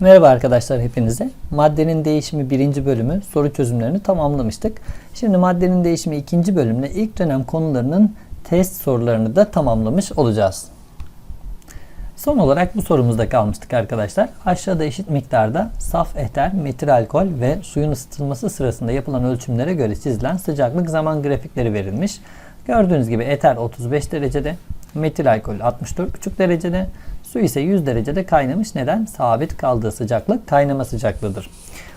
Merhaba arkadaşlar hepinize. Maddenin değişimi birinci bölümü soru çözümlerini tamamlamıştık. Şimdi maddenin değişimi ikinci bölümle ilk dönem konularının test sorularını da tamamlamış olacağız. Son olarak bu sorumuzda kalmıştık arkadaşlar. Aşağıda eşit miktarda saf eter, metil alkol ve suyun ısıtılması sırasında yapılan ölçümlere göre çizilen sıcaklık zaman grafikleri verilmiş. Gördüğünüz gibi eter 35 derecede, metil alkol 64,5 derecede, su ise 100 derecede kaynamış. Neden? Sabit kaldığı sıcaklık kaynama sıcaklığıdır.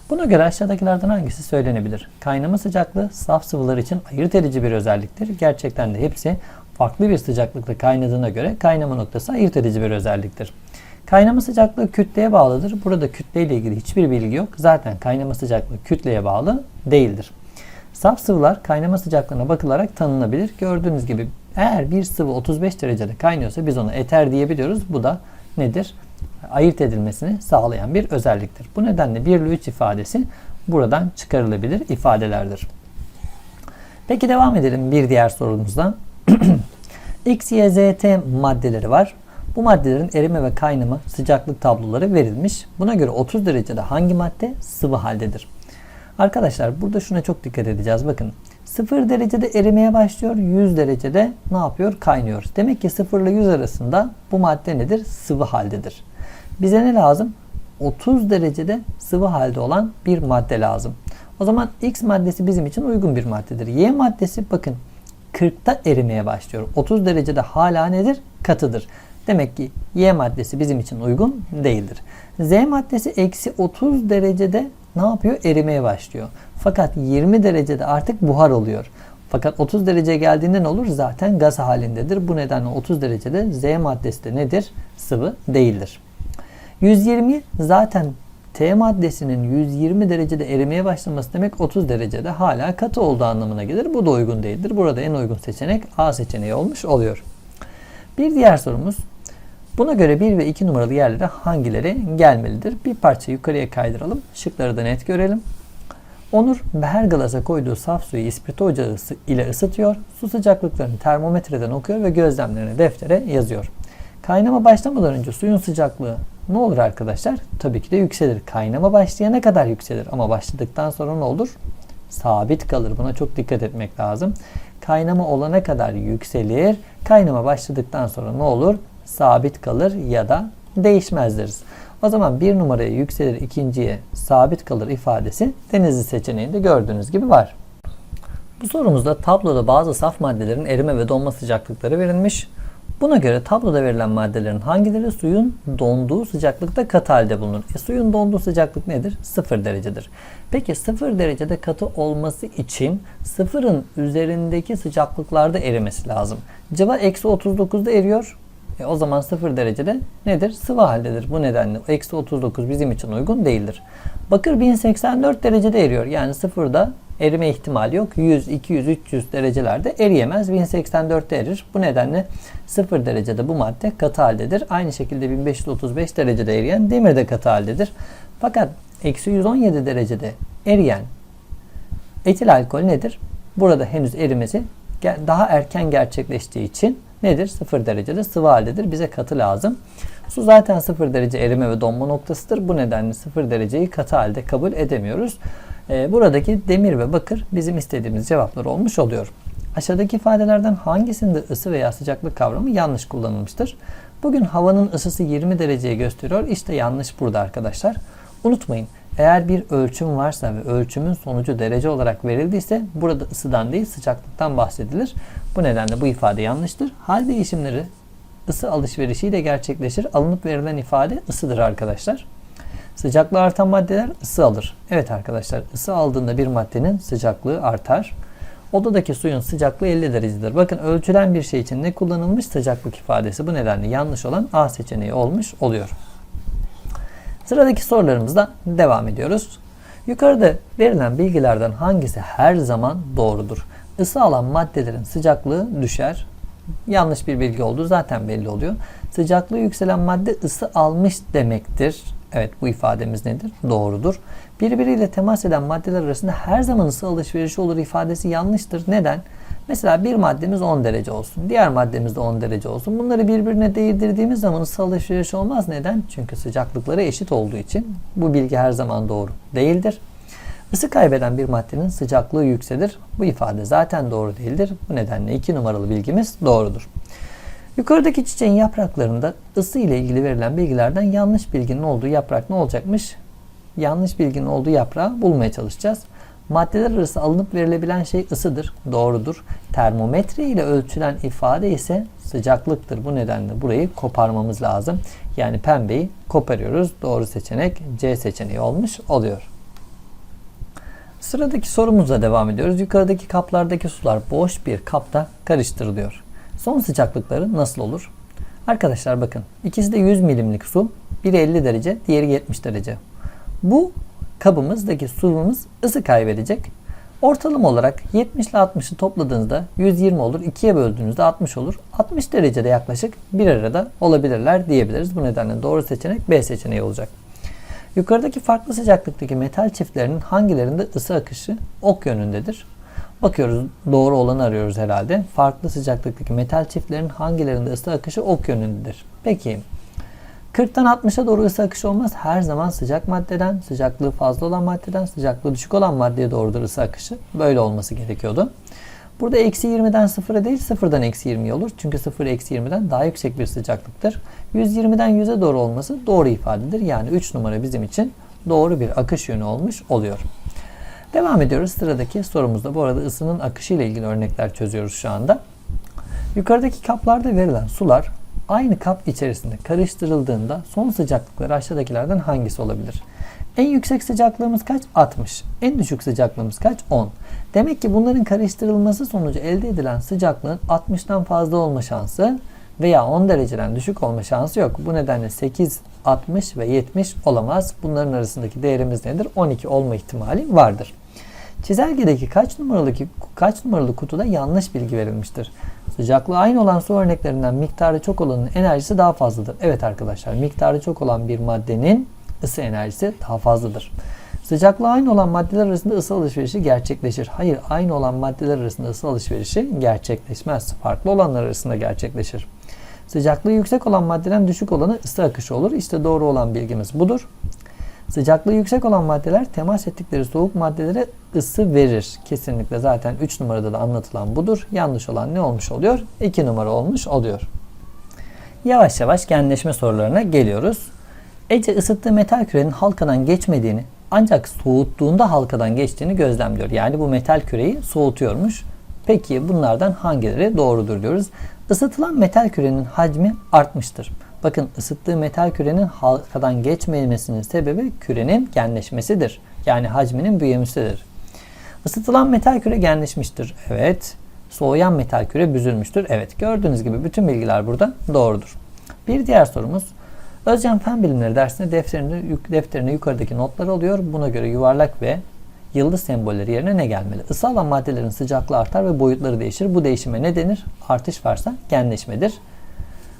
Buna göre aşağıdakilerden hangisi söylenebilir? Kaynama sıcaklığı saf sıvılar için ayırt edici bir özelliktir. Gerçekten de hepsi farklı bir sıcaklıkta kaynadığına göre kaynama noktası ayırt edici bir özelliktir. Kaynama sıcaklığı kütleye bağlıdır. Burada kütle ile ilgili hiçbir bilgi yok. Zaten kaynama sıcaklığı kütleye bağlı değildir. Saf sıvılar kaynama sıcaklığına bakılarak tanınabilir. Gördüğünüz gibi eğer bir sıvı 35 derecede kaynıyorsa biz ona eter diyebiliyoruz. Bu da nedir? Ayırt edilmesini sağlayan bir özelliktir. Bu nedenle 1 ile 3 ifadesi buradan çıkarılabilir ifadelerdir. Peki devam edelim bir diğer sorumuzda. X, Y, Z, T maddeleri var. Bu maddelerin erime ve kaynama sıcaklık tabloları verilmiş. Buna göre 30 derecede hangi madde sıvı haldedir? Arkadaşlar burada şuna çok dikkat edeceğiz. Bakın 0 derecede erimeye başlıyor. 100 derecede ne yapıyor? Kaynıyor. Demek ki 0 ile 100 arasında bu madde nedir? Sıvı haldedir. Bize ne lazım? 30 derecede sıvı halde olan bir madde lazım. O zaman X maddesi bizim için uygun bir maddedir. Y maddesi bakın 40'ta erimeye başlıyor. 30 derecede hala nedir? Katıdır. Demek ki Y maddesi bizim için uygun değildir. Z maddesi eksi 30 derecede ne yapıyor? Erimeye başlıyor. Fakat 20 derecede artık buhar oluyor. Fakat 30 dereceye geldiğinde ne olur? Zaten gaz halindedir. Bu nedenle 30 derecede Z maddesi de nedir? Sıvı değildir. 120 zaten T maddesinin 120 derecede erimeye başlaması demek 30 derecede hala katı olduğu anlamına gelir. Bu da uygun değildir. Burada en uygun seçenek A seçeneği olmuş oluyor. Bir diğer sorumuz. Buna göre 1 ve 2 numaralı yerlere hangileri gelmelidir? Bir parça yukarıya kaydıralım. Şıkları da net görelim. Onur her glasa koyduğu saf suyu ispirto ocağı ile ısıtıyor. Su sıcaklıklarını termometreden okuyor ve gözlemlerini deftere yazıyor. Kaynama başlamadan önce suyun sıcaklığı ne olur arkadaşlar? Tabii ki de yükselir. Kaynama başlayana kadar yükselir ama başladıktan sonra ne olur? Sabit kalır. Buna çok dikkat etmek lazım. Kaynama olana kadar yükselir. Kaynama başladıktan sonra ne olur? Sabit kalır ya da değişmez deriz. O zaman bir numaraya yükselir, ikinciye sabit kalır ifadesi denizli seçeneğinde gördüğünüz gibi var. Bu sorumuzda tabloda bazı saf maddelerin erime ve donma sıcaklıkları verilmiş. Buna göre tabloda verilen maddelerin hangileri suyun donduğu sıcaklıkta katı halde bulunur? E, suyun donduğu sıcaklık nedir? 0 derecedir. Peki 0 derecede katı olması için sıfırın üzerindeki sıcaklıklarda erimesi lazım. Cıva eksi 39'da eriyor. E, o zaman 0 derecede nedir? Sıvı haldedir. Bu nedenle eksi 39 bizim için uygun değildir. Bakır 1084 derecede eriyor. Yani sıfırda erime ihtimali yok. 100, 200, 300 derecelerde eriyemez. 1084'te erir. Bu nedenle 0 derecede bu madde katı haldedir. Aynı şekilde 1535 derecede eriyen demir de katı haldedir. Fakat eksi 117 derecede eriyen etil alkol nedir? Burada henüz erimesi daha erken gerçekleştiği için nedir? 0 derecede sıvı haldedir. Bize katı lazım. Su zaten 0 derece erime ve donma noktasıdır. Bu nedenle 0 dereceyi katı halde kabul edemiyoruz. Ee, buradaki demir ve bakır bizim istediğimiz cevaplar olmuş oluyor. Aşağıdaki ifadelerden hangisinde ısı veya sıcaklık kavramı yanlış kullanılmıştır? Bugün havanın ısısı 20 dereceye gösteriyor. İşte yanlış burada arkadaşlar. Unutmayın eğer bir ölçüm varsa ve ölçümün sonucu derece olarak verildiyse burada ısıdan değil sıcaklıktan bahsedilir. Bu nedenle bu ifade yanlıştır. Hal değişimleri ısı alışverişiyle gerçekleşir. Alınıp verilen ifade ısıdır arkadaşlar. Sıcaklığı artan maddeler ısı alır. Evet arkadaşlar ısı aldığında bir maddenin sıcaklığı artar. Odadaki suyun sıcaklığı 50 derecedir. Bakın ölçülen bir şey için ne kullanılmış sıcaklık ifadesi. Bu nedenle yanlış olan A seçeneği olmuş oluyor. Sıradaki sorularımızda devam ediyoruz. Yukarıda verilen bilgilerden hangisi her zaman doğrudur? Isı alan maddelerin sıcaklığı düşer. Yanlış bir bilgi olduğu zaten belli oluyor. Sıcaklığı yükselen madde ısı almış demektir. Evet bu ifademiz nedir? Doğrudur. Birbiriyle temas eden maddeler arasında her zaman ısı alışverişi olur ifadesi yanlıştır. Neden? Mesela bir maddemiz 10 derece olsun. Diğer maddemiz de 10 derece olsun. Bunları birbirine değdirdiğimiz zaman ısı alışverişi olmaz. Neden? Çünkü sıcaklıkları eşit olduğu için bu bilgi her zaman doğru değildir. Isı kaybeden bir maddenin sıcaklığı yükselir. Bu ifade zaten doğru değildir. Bu nedenle 2 numaralı bilgimiz doğrudur. Yukarıdaki çiçeğin yapraklarında ısı ile ilgili verilen bilgilerden yanlış bilginin olduğu yaprak ne olacakmış? Yanlış bilginin olduğu yaprağı bulmaya çalışacağız. Maddeler arası alınıp verilebilen şey ısıdır. Doğrudur. Termometre ile ölçülen ifade ise sıcaklıktır. Bu nedenle burayı koparmamız lazım. Yani pembeyi koparıyoruz. Doğru seçenek C seçeneği olmuş oluyor. Sıradaki sorumuzla devam ediyoruz. Yukarıdaki kaplardaki sular boş bir kapta karıştırılıyor. Son sıcaklıkları nasıl olur? Arkadaşlar bakın ikisi de 100 milimlik su. Biri 50 derece, diğeri 70 derece. Bu kabımızdaki suyumuz ısı kaybedecek. Ortalama olarak 70 ile 60'ı topladığınızda 120 olur. 2'ye böldüğünüzde 60 olur. 60 derecede yaklaşık bir arada olabilirler diyebiliriz. Bu nedenle doğru seçenek B seçeneği olacak. Yukarıdaki farklı sıcaklıktaki metal çiftlerinin hangilerinde ısı akışı ok yönündedir? Bakıyoruz doğru olanı arıyoruz herhalde. Farklı sıcaklıktaki metal çiftlerin hangilerinde ısı akışı ok yönündedir? Peki 40'tan 60'a doğru ısı akışı olmaz. Her zaman sıcak maddeden, sıcaklığı fazla olan maddeden, sıcaklığı düşük olan maddeye doğrudur ısı akışı. Böyle olması gerekiyordu. Burada eksi 20'den 0'a değil 0'dan eksi 20 olur. Çünkü 0 eksi 20'den daha yüksek bir sıcaklıktır. 120'den 100'e doğru olması doğru ifadedir. Yani 3 numara bizim için doğru bir akış yönü olmuş oluyor. Devam ediyoruz sıradaki sorumuzda. Bu arada ısının akışı ile ilgili örnekler çözüyoruz şu anda. Yukarıdaki kaplarda verilen sular aynı kap içerisinde karıştırıldığında son sıcaklıkları aşağıdakilerden hangisi olabilir? En yüksek sıcaklığımız kaç? 60. En düşük sıcaklığımız kaç? 10. Demek ki bunların karıştırılması sonucu elde edilen sıcaklığın 60'tan fazla olma şansı veya 10 dereceden düşük olma şansı yok. Bu nedenle 8, 60 ve 70 olamaz. Bunların arasındaki değerimiz nedir? 12 olma ihtimali vardır. Çizelgedeki kaç numaralı kaç numaralı kutuda yanlış bilgi verilmiştir? Sıcaklığı aynı olan su örneklerinden miktarı çok olanın enerjisi daha fazladır. Evet arkadaşlar, miktarı çok olan bir maddenin ısı enerjisi daha fazladır. Sıcaklığı aynı olan maddeler arasında ısı alışverişi gerçekleşir. Hayır, aynı olan maddeler arasında ısı alışverişi gerçekleşmez. Farklı olanlar arasında gerçekleşir. Sıcaklığı yüksek olan maddeden düşük olanı ısı akışı olur. İşte doğru olan bilgimiz budur. Sıcaklığı yüksek olan maddeler temas ettikleri soğuk maddelere ısı verir. Kesinlikle zaten 3 numarada da anlatılan budur. Yanlış olan ne olmuş oluyor? 2 numara olmuş oluyor. Yavaş yavaş genleşme sorularına geliyoruz. Ece ısıttığı metal kürenin halkadan geçmediğini ancak soğuttuğunda halkadan geçtiğini gözlemliyor. Yani bu metal küreyi soğutuyormuş. Peki bunlardan hangileri doğrudur diyoruz. Isıtılan metal kürenin hacmi artmıştır. Bakın ısıttığı metal kürenin halkadan geçmemesinin sebebi kürenin genleşmesidir. Yani hacminin büyümesidir. Isıtılan metal küre genleşmiştir. Evet. Soğuyan metal küre büzülmüştür. Evet. Gördüğünüz gibi bütün bilgiler burada doğrudur. Bir diğer sorumuz. Özcan Fen Bilimleri dersinde defterine, defterine yukarıdaki notlar alıyor. Buna göre yuvarlak ve yıldız sembolleri yerine ne gelmeli? Isı alan maddelerin sıcaklığı artar ve boyutları değişir. Bu değişime ne denir? Artış varsa genleşmedir.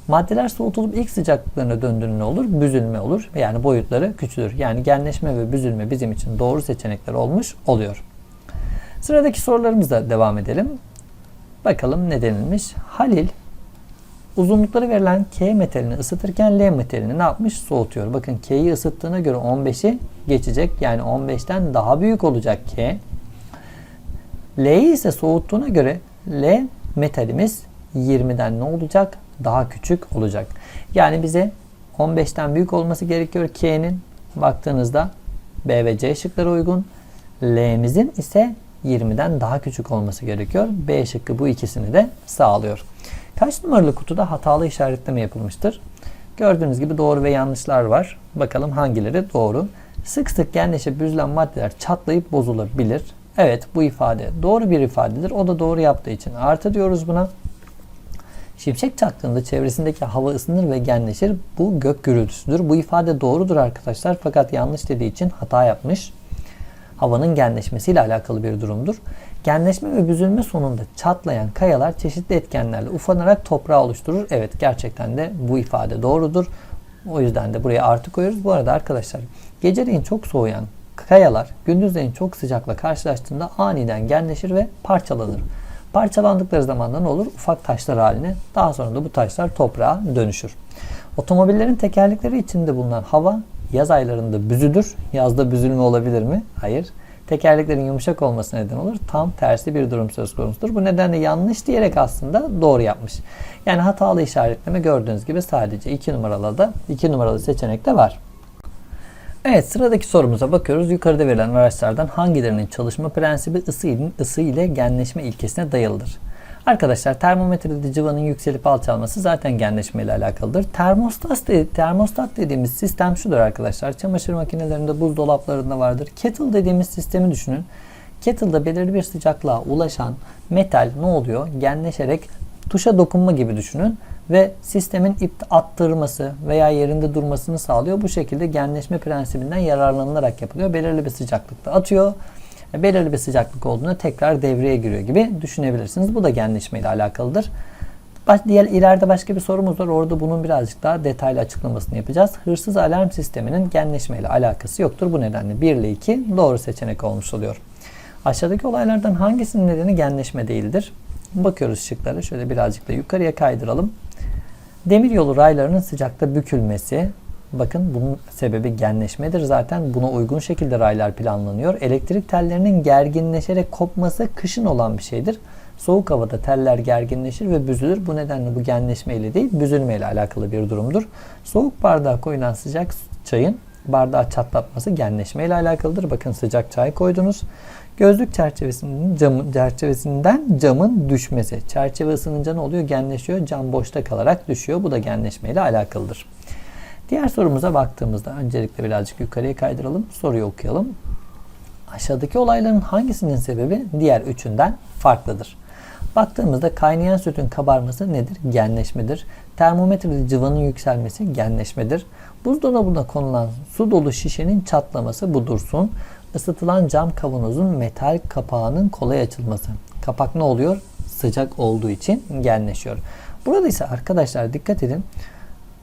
Maddeler soğutulup ilk sıcaklıklarına döndüğünde ne olur? Büzülme olur. Yani boyutları küçülür. Yani genleşme ve büzülme bizim için doğru seçenekler olmuş oluyor. Sıradaki sorularımızla devam edelim. Bakalım ne denilmiş? Halil uzunlukları verilen K metalini ısıtırken L metalini ne yapmış? Soğutuyor. Bakın K'yi ısıttığına göre 15'i geçecek. Yani 15'ten daha büyük olacak K. L'yi ise soğuttuğuna göre L metalimiz 20'den ne olacak? Daha küçük olacak. Yani bize 15'ten büyük olması gerekiyor K'nin. Baktığınızda B ve C şıkları uygun. L'mizin ise 20'den daha küçük olması gerekiyor. B şıkkı bu ikisini de sağlıyor. Kaç numaralı kutuda hatalı işaretleme yapılmıştır? Gördüğünüz gibi doğru ve yanlışlar var. Bakalım hangileri doğru. Sık sık genleşip büzülen maddeler çatlayıp bozulabilir. Evet bu ifade doğru bir ifadedir. O da doğru yaptığı için artı diyoruz buna. Şimşek çaktığında çevresindeki hava ısınır ve genleşir. Bu gök gürültüsüdür. Bu ifade doğrudur arkadaşlar fakat yanlış dediği için hata yapmış. Havanın genleşmesiyle alakalı bir durumdur. Genleşme ve büzülme sonunda çatlayan kayalar çeşitli etkenlerle ufanarak toprağı oluşturur. Evet gerçekten de bu ifade doğrudur. O yüzden de buraya artı koyuyoruz. Bu arada arkadaşlar geceleyin çok soğuyan kayalar gündüzleyin çok sıcakla karşılaştığında aniden genleşir ve parçalanır. Parçalandıkları zaman ne olur? Ufak taşlar haline. Daha sonra da bu taşlar toprağa dönüşür. Otomobillerin tekerlekleri içinde bulunan hava yaz aylarında büzülür. Yazda büzülme olabilir mi? Hayır. Tekerleklerin yumuşak olmasına neden olur. Tam tersi bir durum söz konusudur. Bu nedenle yanlış diyerek aslında doğru yapmış. Yani hatalı işaretleme gördüğünüz gibi sadece 2 numaralı da 2 numaralı seçenekte var. Evet sıradaki sorumuza bakıyoruz. Yukarıda verilen araçlardan hangilerinin çalışma prensibi ısı, ile- ısı ile genleşme ilkesine dayalıdır? Arkadaşlar termometrede civanın yükselip alçalması zaten genleşme ile alakalıdır. Termostat, de- termostat dediğimiz sistem şudur arkadaşlar. Çamaşır makinelerinde, buzdolaplarında vardır. Kettle dediğimiz sistemi düşünün. Kettle'da belirli bir sıcaklığa ulaşan metal ne oluyor? Genleşerek tuşa dokunma gibi düşünün ve sistemin ip attırması veya yerinde durmasını sağlıyor. Bu şekilde genleşme prensibinden yararlanılarak yapılıyor. Belirli bir sıcaklıkta atıyor. Belirli bir sıcaklık olduğunda tekrar devreye giriyor gibi düşünebilirsiniz. Bu da genleşme alakalıdır. Baş, diğer ileride başka bir sorumuz var. Orada bunun birazcık daha detaylı açıklamasını yapacağız. Hırsız alarm sisteminin genleşme alakası yoktur. Bu nedenle 1 ile 2 doğru seçenek olmuş oluyor. Aşağıdaki olaylardan hangisinin nedeni genleşme değildir? Bakıyoruz şıklara. Şöyle birazcık da yukarıya kaydıralım. Demiryolu raylarının sıcakta bükülmesi. Bakın bunun sebebi genleşmedir. Zaten buna uygun şekilde raylar planlanıyor. Elektrik tellerinin gerginleşerek kopması kışın olan bir şeydir. Soğuk havada teller gerginleşir ve büzülür. Bu nedenle bu genleşme ile değil büzülme ile alakalı bir durumdur. Soğuk bardağa koyulan sıcak çayın bardağı çatlatması genleşme ile alakalıdır. Bakın sıcak çay koydunuz. Gözlük çerçevesinin camın çerçevesinden camın düşmesi. Çerçeve ısınınca ne oluyor? Genleşiyor. Cam boşta kalarak düşüyor. Bu da genleşme ile alakalıdır. Diğer sorumuza baktığımızda öncelikle birazcık yukarıya kaydıralım. Soruyu okuyalım. Aşağıdaki olayların hangisinin sebebi diğer üçünden farklıdır? Baktığımızda kaynayan sütün kabarması nedir? Genleşmedir. Termometrede civanın yükselmesi genleşmedir. Buzdolabına konulan su dolu şişenin çatlaması bu dursun. Isıtılan cam kavanozun metal kapağının kolay açılması. Kapak ne oluyor? Sıcak olduğu için genleşiyor. Burada ise arkadaşlar dikkat edin.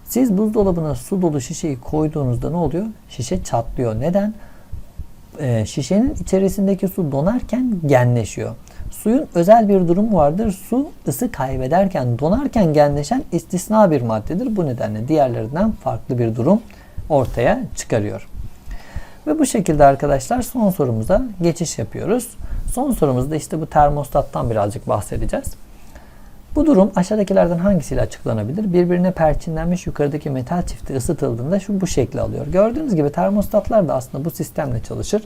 Siz buzdolabına su dolu şişeyi koyduğunuzda ne oluyor? Şişe çatlıyor. Neden? Ee, şişenin içerisindeki su donarken genleşiyor. Suyun özel bir durumu vardır. Su ısı kaybederken, donarken genleşen istisna bir maddedir. Bu nedenle diğerlerinden farklı bir durum ortaya çıkarıyor. Ve bu şekilde arkadaşlar son sorumuza geçiş yapıyoruz. Son sorumuzda işte bu termostattan birazcık bahsedeceğiz. Bu durum aşağıdakilerden hangisiyle açıklanabilir? Birbirine perçinlenmiş yukarıdaki metal çifti ısıtıldığında şu bu şekli alıyor. Gördüğünüz gibi termostatlar da aslında bu sistemle çalışır.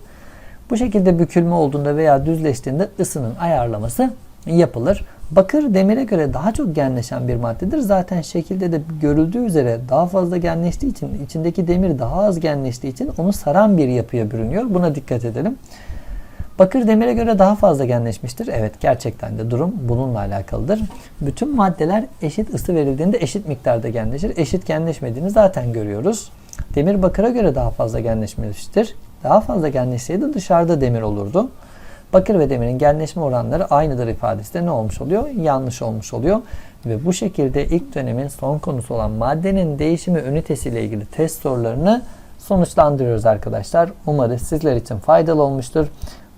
Bu şekilde bükülme olduğunda veya düzleştiğinde ısının ayarlaması yapılır. Bakır demire göre daha çok genleşen bir maddedir. Zaten şekilde de görüldüğü üzere daha fazla genleştiği için, içindeki demir daha az genleştiği için onu saran bir yapıya bürünüyor. Buna dikkat edelim. Bakır demire göre daha fazla genleşmiştir. Evet gerçekten de durum bununla alakalıdır. Bütün maddeler eşit ısı verildiğinde eşit miktarda genleşir. Eşit genleşmediğini zaten görüyoruz. Demir bakıra göre daha fazla genleşmiştir. Daha fazla genleşseydi dışarıda demir olurdu. Bakır ve demirin genleşme oranları aynıdır ifadesi de ne olmuş oluyor? Yanlış olmuş oluyor. Ve bu şekilde ilk dönemin son konusu olan maddenin değişimi ünitesiyle ilgili test sorularını sonuçlandırıyoruz arkadaşlar. Umarız sizler için faydalı olmuştur.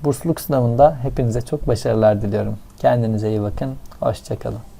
Bursluluk sınavında hepinize çok başarılar diliyorum. Kendinize iyi bakın. Hoşçakalın.